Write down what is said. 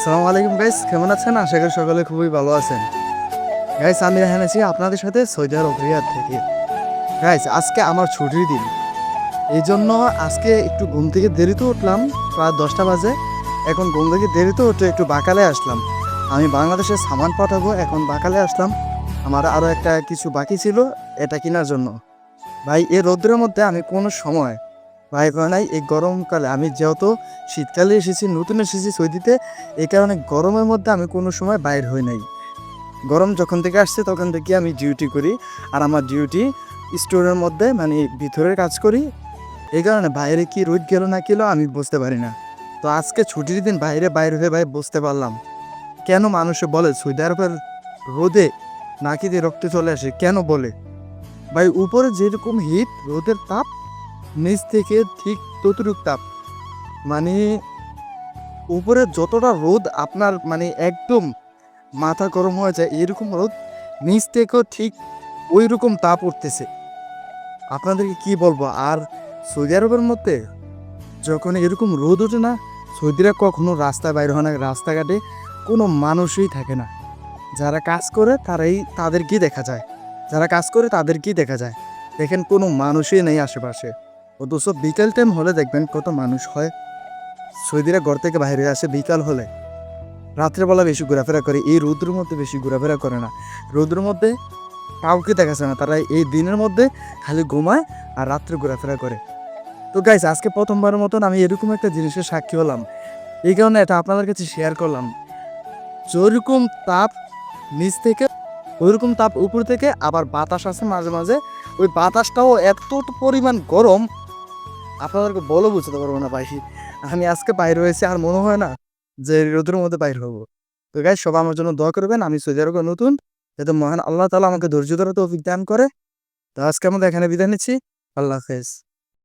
আসসালামু আলাইকুম গাইস কেমন আছেন? আশা করি সকলে খুবই ভালো আছেন। গাইস আমি এখানে আছি আপনাদের সাথে সৌদি আরব থেকে। গাইস আজকে আমার ছুটির দিন। এই জন্য আজকে একটু ঘুম থেকে দেরিতে উঠলাম, প্রায় দশটা বাজে। এখন ঘুম থেকে দেরিতে উঠে একটু বাকালে আসলাম। আমি বাংলাদেশে সামান পাঠাবো, এখন বাকালে আসলাম। আমার আরও একটা কিছু বাকি ছিল, এটা কেনার জন্য। ভাই, এই রৌদ্রের মধ্যে আমি কোনো সময় ভাই নাই, এই গরমকালে আমি যেহেতু শীতকালে এসেছি, নতুন এসেছি সৌদিতে, এই কারণে গরমের মধ্যে আমি কোনো সময় বাইর হই নাই। গরম যখন থেকে আসছে তখন থেকে আমি ডিউটি করি, আর আমার ডিউটি স্টোরের মধ্যে মানে ভিতরের কাজ করি। এই কারণে বাইরে কি রোদ গেল না গেলো আমি বুঝতে পারি না। তো আজকে ছুটির দিন বাইরে বাইরে হয়ে ভাই বুঝতে পারলাম। কেন মানুষে বলে সৌদি আরবের রোদে নাকি দিয়ে রক্ত চলে আসে? কেন বলে? ভাই উপরে যেরকম হিট রোদের তাপ নিচ থেকে ঠিক ততটুক তাপ। মানে উপরে যতটা রোদ আপনার মানে একদম মাথা গরম হয়ে যায়, এরকম রোদ নিচ থেকেও ঠিক ওই রকম তাপ উঠতেছে। আপনাদেরকে কি বলব? আর সৌদি আরবের মধ্যে যখন এরকম রোদ ওঠে না, সৌদিরা কখনো রাস্তায় বাইরে হয় না, রাস্তাঘাটে কোনো মানুষই থাকে না। যারা কাজ করে তারাই তাদেরকেই দেখা যায়। যারা কাজ করে তাদেরকেই দেখা যায়। দেখেন কোনো মানুষই নেই আশেপাশে। অথচ বিকেল টাইম হলে দেখবেন কত মানুষ হয়। সৌদিরা ঘর থেকে বাইরে আসে বিকাল হলে। রাত্রেবেলা বেশি ঘোরাফেরা করে, এই রৌদ্রের মধ্যে বেশি ঘোরাফেরা করে না। রৌদ্রের মধ্যে কাউকে দেখা যায় না, তারা এই দিনের মধ্যে খালি ঘুমায় আর রাত্রে ঘোরাফেরা করে। তো গাইস আজকে প্রথমবারের মতন আমি এরকম একটা জিনিসের সাক্ষী হলাম। এই কারণে এটা আপনাদের কাছে শেয়ার করলাম। যেরকম তাপ নিচ থেকে ওইরকম তাপ উপর থেকে আবার বাতাস আছে মাঝে মাঝে। ওই বাতাসটাও এত পরিমাণ গরম আপনাদেরকে বলো বুঝতে পারব না ভাই। আমি আজকে বাইরে হয়েছি আর মনে হয় না যে রোদের মধ্যে বাইর হব। তো গাই সবাই আমার জন্য দোয়া করবেন, আমি সৌদি আরবে নতুন। যাতে মহান আল্লাহ তালা আমাকে ধৈর্য ধরে তো দান করে। তো আজকে আমাদের এখানে বিদায় নিচ্ছি। আল্লাহ হাফেজ।